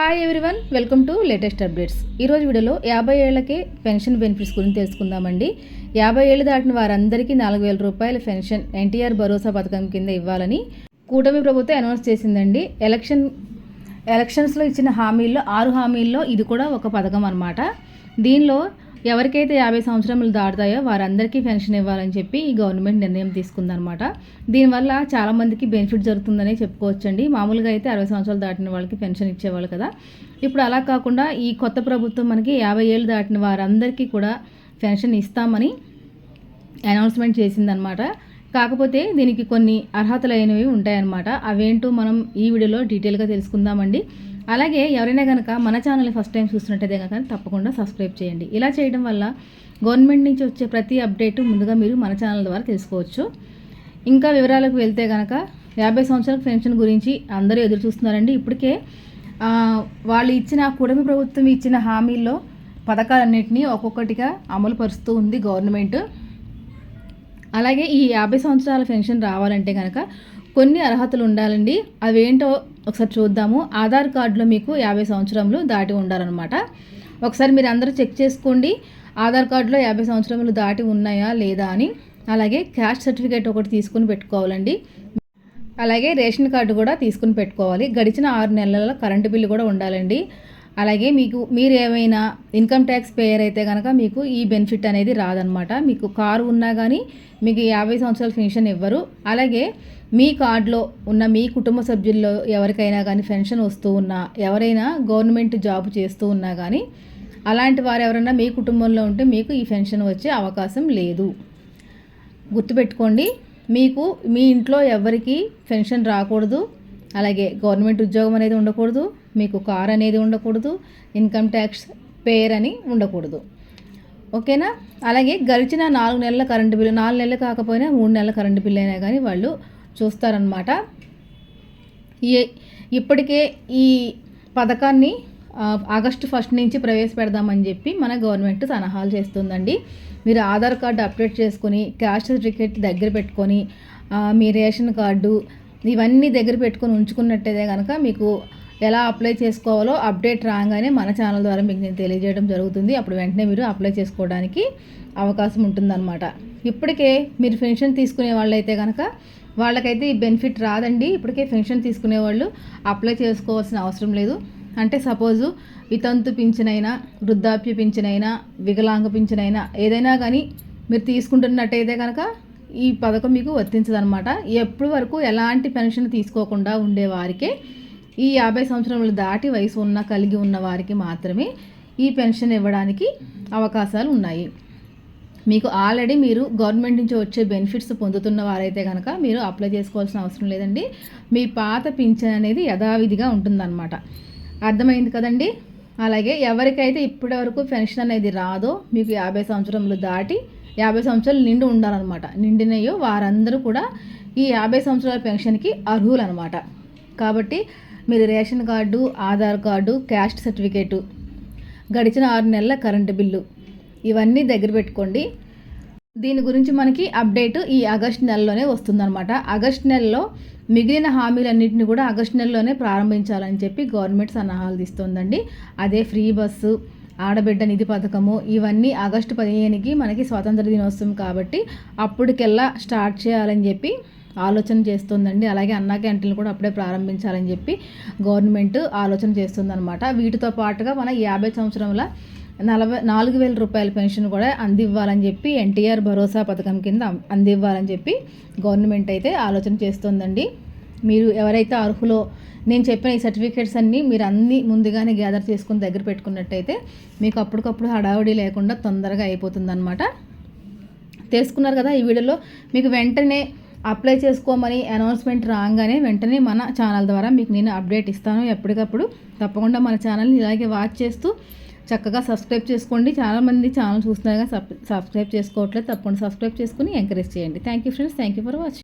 Hi everyone welcome to latest updates ఈరోజు వీడియోలో యాభై ఏళ్ళకే పెన్షన్ బెనిఫిట్స్ గురించి తెలుసుకుందామండి. యాభై ఏళ్ళు దాటిన వారందరికీ నాలుగు వేల రూపాయల పెన్షన్ ఎన్టీఆర్ భరోసా పథకం కింద ఇవ్వాలని కూటమి ప్రభుత్వం అనౌన్స్ చేసిందండి. ఎలక్షన్ ఎలక్షన్స్లో ఇచ్చిన హామీల్లో ఆరు హామీల్లో ఇది కూడా ఒక పథకం అనమాట దీనిలో ఎవరికైతే యాభై సంవత్సరములు దాటుతాయో వారందరికీ పెన్షన్ ఇవ్వాలని చెప్పి ఈ గవర్నమెంట్ నిర్ణయం తీసుకుందనమాట దీనివల్ల చాలామందికి బెనిఫిట్ జరుగుతుందని చెప్పుకోవచ్చండి. మామూలుగా అయితే అరవై సంవత్సరాలు దాటిన వాళ్ళకి పెన్షన్ ఇచ్చేవాళ్ళు కదా. ఇప్పుడు అలా కాకుండా ఈ కొత్త ప్రభుత్వం మనకి యాభై ఏళ్ళు దాటిన వారందరికీ కూడా పెన్షన్ ఇస్తామని అనౌన్స్మెంట్ చేసిందనమాట కాకపోతే దీనికి కొన్ని అర్హతలు అయినవి ఉంటాయన్నమాట. అవేంటో మనం ఈ వీడియోలో డీటెయిల్గా తెలుసుకుందామండి. అలాగే ఎవరైనా కనుక మన ఛానల్ని ఫస్ట్ టైం చూస్తున్నట్టయితే కనుక తప్పకుండా సబ్స్క్రైబ్ చేయండి. ఇలా చేయడం వల్ల గవర్నమెంట్ నుంచి వచ్చే ప్రతి అప్డేట్ ముందుగా మీరు మన ఛానల్ ద్వారా తెలుసుకోవచ్చు. ఇంకా వివరాలకు వెళ్తే కనుక యాభై సంవత్సరాల పెన్షన్ గురించి అందరూ ఎదురు చూస్తున్నారండి. ఇప్పటికే వాళ్ళు ఇచ్చిన కూటమి ప్రభుత్వం ఇచ్చిన హామీల్లో పథకాలన్నింటినీ ఒక్కొక్కటిగా అమలు పరుస్తూ ఉంది గవర్నమెంట్. అలాగే ఈ యాభై సంవత్సరాల పెన్షన్ రావాలంటే కనుక కొన్ని అర్హతలు ఉండాలండి. అవేంటో ఒకసారి చూద్దాము. ఆధార్ కార్డులో మీకు యాభై సంవత్సరములు దాటి ఉండాలన్నమాట. ఒకసారి మీరు అందరూ చెక్ చేసుకోండి. ఆధార్ కార్డులో యాభై సంవత్సరములు దాటి ఉన్నాయా లేదా అని. అలాగే క్యాస్ట్ సర్టిఫికేట్ ఒకటి తీసుకుని పెట్టుకోవాలండి. అలాగే రేషన్ కార్డు కూడా తీసుకుని పెట్టుకోవాలి. గడిచిన ఆరు నెలల కరెంటు బిల్లు కూడా ఉండాలండి. అలాగే మీకు మీరు ఏమైనా ఇన్కమ్ ట్యాక్స్ పేయర్ అయితే కనుక మీకు ఈ బెనిఫిట్ అనేది రాదనమాట మీకు కారు ఉన్నా కానీ మీకు యాభై సంవత్సరాల పెన్షన్ ఇవ్వరు. అలాగే మీ కార్డులో ఉన్న మీ కుటుంబ సభ్యుల్లో ఎవరికైనా కానీ పెన్షన్ వస్తూ ఉన్నా ఎవరైనా గవర్నమెంట్ జాబ్ చేస్తూ ఉన్నా కానీ అలాంటి వారు ఎవరైనా మీ కుటుంబంలో ఉంటే మీకు ఈ పెన్షన్ వచ్చే అవకాశం లేదు. గుర్తుపెట్టుకోండి మీకు మీ ఇంట్లో ఎవరికి పెన్షన్ రాకూడదు. అలాగే గవర్నమెంట్ ఉద్యోగం అనేది ఉండకూడదు మీకు కార్ అనేది ఉండకూడదు ఇన్కమ్ ట్యాక్స్ పేర్ అని ఉండకూడదు. ఓకేనా? అలాగే గడిచిన నాలుగు నెలల కరెంటు బిల్లు నాలుగు నెలలు కాకపోయినా మూడు నెలల కరెంటు బిల్లు అయినా కానీ వాళ్ళు చూస్తారనమాట ఇప్పటికే ఈ పథకాన్ని ఆగస్టు ఫస్ట్ నుంచి ప్రవేశపెడదామని చెప్పి మన గవర్నమెంట్ సలహాలు చేస్తుందండి. మీరు ఆధార్ కార్డు అప్డేట్ చేసుకొని క్యాస్ట్ సర్టిఫికేట్ దగ్గర పెట్టుకొని మీ రేషన్ కార్డు ఇవన్నీ దగ్గర పెట్టుకొని ఉంచుకున్నట్టయితే కనుక మీకు ఎలా అప్లై చేసుకోవాలో అప్డేట్ రాగానే మన ఛానల్ ద్వారా మీకు నేను తెలియజేయడం జరుగుతుంది. అప్పుడు వెంటనే మీరు అప్లై చేసుకోవడానికి అవకాశం ఉంటుందన్నమాట. ఇప్పటికే మీరు పెన్షన్ తీసుకునే వాళ్ళైతే కనుక వాళ్ళకైతే ఈ బెనిఫిట్ రాదండి. ఇప్పటికే పెన్షన్ తీసుకునే వాళ్ళు అప్లై చేసుకోవాల్సిన అవసరం లేదు. అంటే సపోజు వితంతు పింఛనైనా వృద్ధాప్య పింఛనైనా వికలాంగ పింఛనైనా ఏదైనా కానీ మీరు తీసుకుంటున్నట్టయితే కనుక ఈ పథకం మీకు వర్తించదనమాట ఎప్పటి వరకు ఎలాంటి పెన్షన్ తీసుకోకుండా ఉండేవారికే ఈ యాభై సంవత్సరములు దాటి వయసు ఉన్న కలిగి ఉన్న వారికి మాత్రమే ఈ పెన్షన్ ఇవ్వడానికి అవకాశాలు ఉన్నాయి. మీకు ఆల్రెడీ మీరు గవర్నమెంట్ నుంచి వచ్చే బెనిఫిట్స్ పొందుతున్న వారైతే కనుక మీరు అప్లై చేసుకోవాల్సిన అవసరం లేదండి. మీ పాత పింఛన్ అనేది యథావిధిగా ఉంటుందన్నమాట. అర్థమైంది కదండి? అలాగే ఎవరికైతే ఇప్పటి వరకు పెన్షన్ అనేది రాదో మీకు యాభై సంవత్సరములు దాటి యాభై సంవత్సరాలు నిండి ఉండాలన్నమాట. నిండినయో వారందరూ కూడా ఈ యాభై సంవత్సరాల పెన్షన్కి అర్హులు అనమాట కాబట్టి మీరు ration card Aadhaar card caste certificate గడిచిన ఆరు నెలల కరెంటు బిల్లు ఇవన్నీ దగ్గర పెట్టుకోండి. దీని గురించి మనకి అప్డేట్ ఈ ఆగస్ట్ నెలలోనే వస్తుందన్నమాట. ఆగస్ట్ నెలలో మిగిలిన హామీలన్నింటినీ కూడా ఆగస్ట్ నెలలోనే ప్రారంభించాలని చెప్పి గవర్నమెంట్ సన్నాహాలు తీస్తుందండి. అదే ఫ్రీ బస్సు ఆడబిడ్డ నిధి పథకము ఇవన్నీ ఆగస్టు పదిహేనుకి మనకి స్వాతంత్ర దినోత్సవం కాబట్టి అప్పటికెల్లా స్టార్ట్ చేయాలని చెప్పి ఆలోచన చేస్తుందండి. అలాగే అన్నా క్యాంటీన్లు కూడా అప్పుడే ప్రారంభించాలని చెప్పి గవర్నమెంట్ ఆలోచన చేస్తుందన్నమాట. వీటితో పాటుగా మన యాభై సంవత్సరంలో నలభై నాలుగు వేల రూపాయల పెన్షన్ కూడా అందివ్వాలని చెప్పి ఎన్టీఆర్ భరోసా పథకం కింద అందివ్వాలని చెప్పి గవర్నమెంట్ అయితే ఆలోచన చేస్తుందండి. మీరు ఎవరైతే అర్హులో నేను చెప్పిన ఈ సర్టిఫికేట్స్ అన్నీ మీరు అన్నీ ముందుగానే గ్యాదర్ చేసుకుని దగ్గర పెట్టుకున్నట్టయితే మీకు అప్పటికప్పుడు హడావుడి లేకుండా తొందరగా అయిపోతుందన్నమాట. తెలుసుకున్నారు కదా ఈ వీడియోలో మీకు వెంటనే అప్లై చేసుకోమని అనౌన్స్మెంట్ రాగానే వెంటనే మన ఛానల్ ద్వారా మీకు నేను అప్డేట్ ఇస్తాను. ఎప్పటికప్పుడు తప్పకుండా మన ఛానల్ని ఇలాగే వాచ్ చేస్తూ చక్కగా సబ్స్క్రైబ్ చేసుకోండి. చాలామంది ఛానల్ చూస్తున్నారు సబ్స్క్రైబ్ చేసుకోవట్లేదు తప్పకుండా సబ్స్క్రైబ్ చేసుకుని ఎంకరేజ్ చేయండి. Thank you friends thank you for watching